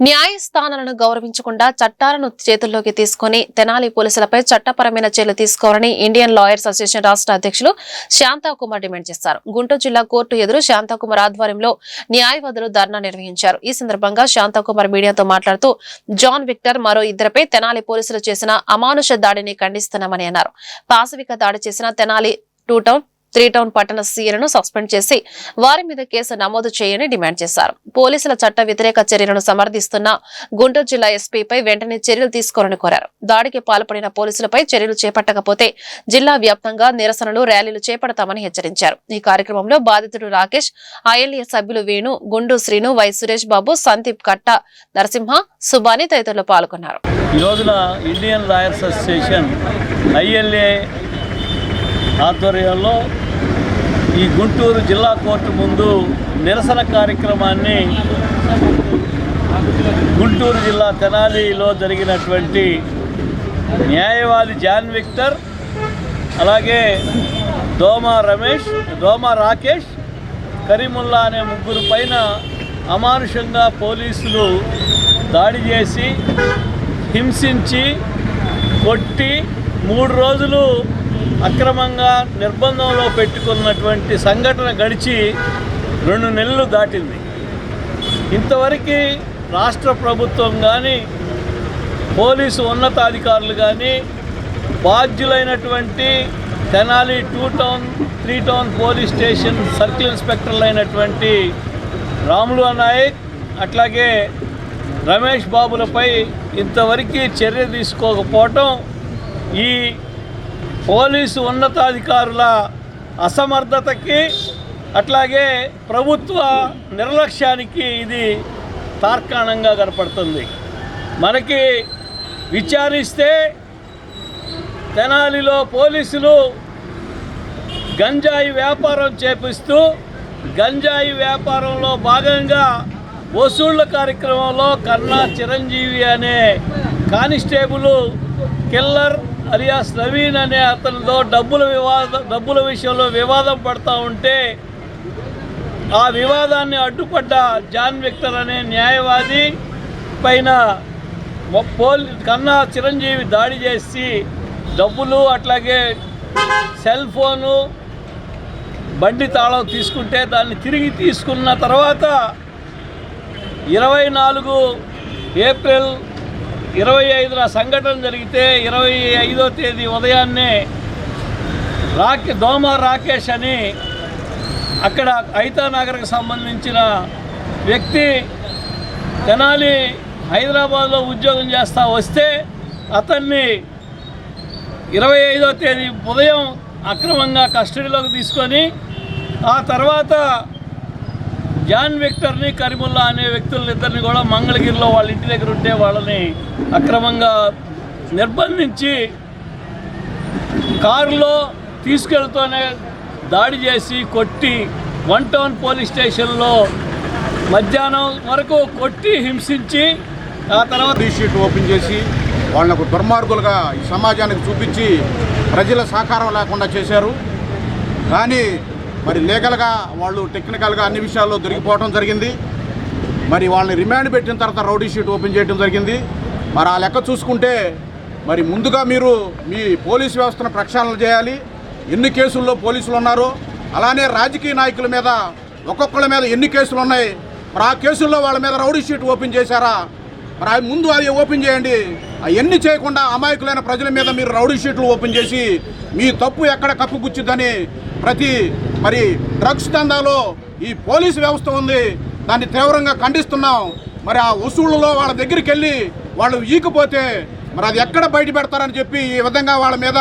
న్యాయస్థానాలను గౌరవించకుండా చట్టాలను చేతుల్లోకి తీసుకుని తెనాలి పోలీసులపై చట్టపరమైన చర్యలు తీసుకోవాలని ఇండియన్ లాయర్స్ అసోసియేషన్ రాష్ట్ర అధ్యక్షులు శాంతాకుమార్ డిమాండ్ చేశారు గుంటూరు జిల్లా కోర్టు ఎదురు శాంతాకుమార్ ఆధ్వర్యంలో న్యాయవాదులు ధర్నా నిర్వహించారు. ఈ సందర్భంగా శాంతాకుమార్ మీడియాతో మాట్లాడుతూ జాన్ విక్టర్ మరో ఇద్దరిపై తెనాలి పోలీసులు చేసిన అమానుష దాడిని ఖండిస్తున్నామని అన్నారు. పాశవిక దాడి చేసిన Tenali two town three town పట్టణ సీఎలను సస్పెండ్ చేసి వారి మీద కేసు నమోదు చేయని డిమాండ్ చేశారు. పోలీసుల చట్ట వ్యతిరేక చర్యలను సమర్థిస్తున్న గుంటూరు జిల్లా ఎస్పీపై వెంటనే చర్యలు తీసుకోవాలని కోరారు. దాడికి పాల్పడిన పోలీసులపై చర్యలు చేపట్టకపోతే జిల్లా వ్యాప్తంగా నిరసనలు ర్యాలీలు చేపడతామని హెచ్చరించారు. ఈ కార్యక్రమంలో బాధితుడు రాకేష్ ఐఎల్ఏ సభ్యులు వేణు గుండు శ్రీను వై సురేష్ బాబు సందీప్ కట్ట నరసింహ సుబాని తదితరులు పాల్గొన్నారు. ఈ రోజున ఇండియన్ లాయర్స్ అసోసియేషన్ ఐఎల్ఏ ఆధ్వర్యంలో ఈ గుంటూరు జిల్లా కోర్టు ముందు నిరసన కార్యక్రమాన్ని గుంటూరు జిల్లా తెనాలిలో జరిగినటువంటి న్యాయవాది జాన్ విక్టర్ అలాగే దోమ రమేష్ దోమ రాకేష్ కరీముల్లా అనే ముగ్గురు పైన అమానుషంగా పోలీసులు దాడి చేసి హింసించి కొట్టి మూడు రోజులు అక్రమంగా నిర్బంధంలో పెట్టుకున్నటువంటి సంఘటన గడిచి రెండు నెలలు దాటింది. ఇంతవరకు రాష్ట్ర ప్రభుత్వం కానీ పోలీసు ఉన్నతాధికారులు కానీ బాధ్యులైనటువంటి Tenali two town three town police station circle ఇన్స్పెక్టర్లు అయినటువంటి రాములు నాయక్ అట్లాగే రమేష్ బాబులపై ఇంతవరకు చర్య తీసుకోకపోవటం ఈ పోలీసు ఉన్నతాధికారుల అసమర్థతకి అట్లాగే ప్రభుత్వ నిర్లక్ష్యానికి ఇది తార్కాణంగా కనపడుతుంది. మనకి విచారిస్తే తెనాలిలో పోలీసులు గంజాయి వ్యాపారం చేపిస్తూ గంజాయి వ్యాపారంలో భాగంగా వసూళ్ళ కార్యక్రమంలో కన్నా చిరంజీవి అనే కానిస్టేబుల్ కిల్లర్ అలియాస్ నవీన్ అనే అతనితో డబ్బుల వివాదం డబ్బుల విషయంలో వివాదం పడతా ఉంటే ఆ వివాదాన్ని అడ్డుపడ్డ జాన్ విక్టర్ అనే న్యాయవాది పైన పోలి పోల్ కన్నా చిరంజీవి దాడి చేసి డబ్బులు అట్లాగే సెల్ ఫోను బండి తాళం తీసుకుంటే దాన్ని తిరిగి తీసుకున్న తర్వాత ఇరవై నాలుగు ఏప్రిల్ ఇరవై ఐదున సంఘటన జరిగితే ఇరవై ఐదో తేదీ ఉదయాన్నే రాకే దోమ రాకేష్ అని అక్కడ ఐతానగర్కి సంబంధించిన వ్యక్తి తెనాలి హైదరాబాద్లో ఉద్యోగం చేస్తా వస్తే అతన్ని ఇరవై ఐదో తేదీ ఉదయం అక్రమంగా కస్టడీలోకి తీసుకొని ఆ తర్వాత జాన్ విక్టర్ని కరిముల్లా అనే వ్యక్తులనిద్దరిని కూడా మంగళగిరిలో వాళ్ళ ఇంటి దగ్గర ఉంటే వాళ్ళని అక్రమంగా నిర్బంధించి కారులో తీసుకెళ్తూనే దాడి చేసి కొట్టి వన్ టౌన్ పోలీస్ స్టేషన్లో మధ్యాహ్నం వరకు కొట్టి హింసించి ఆ తర్వాత షీట్ ఓపెన్ చేసి వాళ్ళకు దుర్మార్గులుగా ఈ సమాజానికి చూపించి ప్రజల సహకారం లేకుండా చేశారు. కానీ మరి లీగల్గా వాళ్ళు టెక్నికల్గా అన్ని విషయాల్లో దొరికిపోవడం జరిగింది. మరి వాళ్ళని రిమాండ్ పెట్టిన తర్వాత రౌడీ షీట్ ఓపెన్ చేయడం జరిగింది. మరి ఆ లెక్క చూసుకుంటే మరి ముందుగా మీరు మీ పోలీస్ వ్యవస్థను ప్రక్షాళన చేయాలి. ఎన్ని కేసుల్లో పోలీసులు ఉన్నారో అలానే రాజకీయ నాయకుల మీద ఒక్కొక్కళ్ళ మీద ఎన్ని కేసులు ఉన్నాయి మరి ఆ కేసుల్లో వాళ్ళ మీద రౌడీ షీట్ ఓపెన్ చేశారా మరి అవి ముందు అది ఓపెన్ చేయండి. అవన్నీ చేయకుండా అమాయకులైన ప్రజల మీద మీరు రౌడీ షీట్లు ఓపెన్ చేసి మీ తప్పు ఎక్కడ కప్పుపుచ్చుద్దని ప్రతి మరి డ్రగ్స్ దందాలో ఈ పోలీసు వ్యవస్థ ఉంది. దాన్ని తీవ్రంగా ఖండిస్తున్నాం. మరి ఆ వసూళ్ళలో వాళ్ళ దగ్గరికి వెళ్ళి వాళ్ళు ఈకపోతే మరి అది ఎక్కడ బయట పెడతారని చెప్పి ఈ విధంగా వాళ్ళ మీద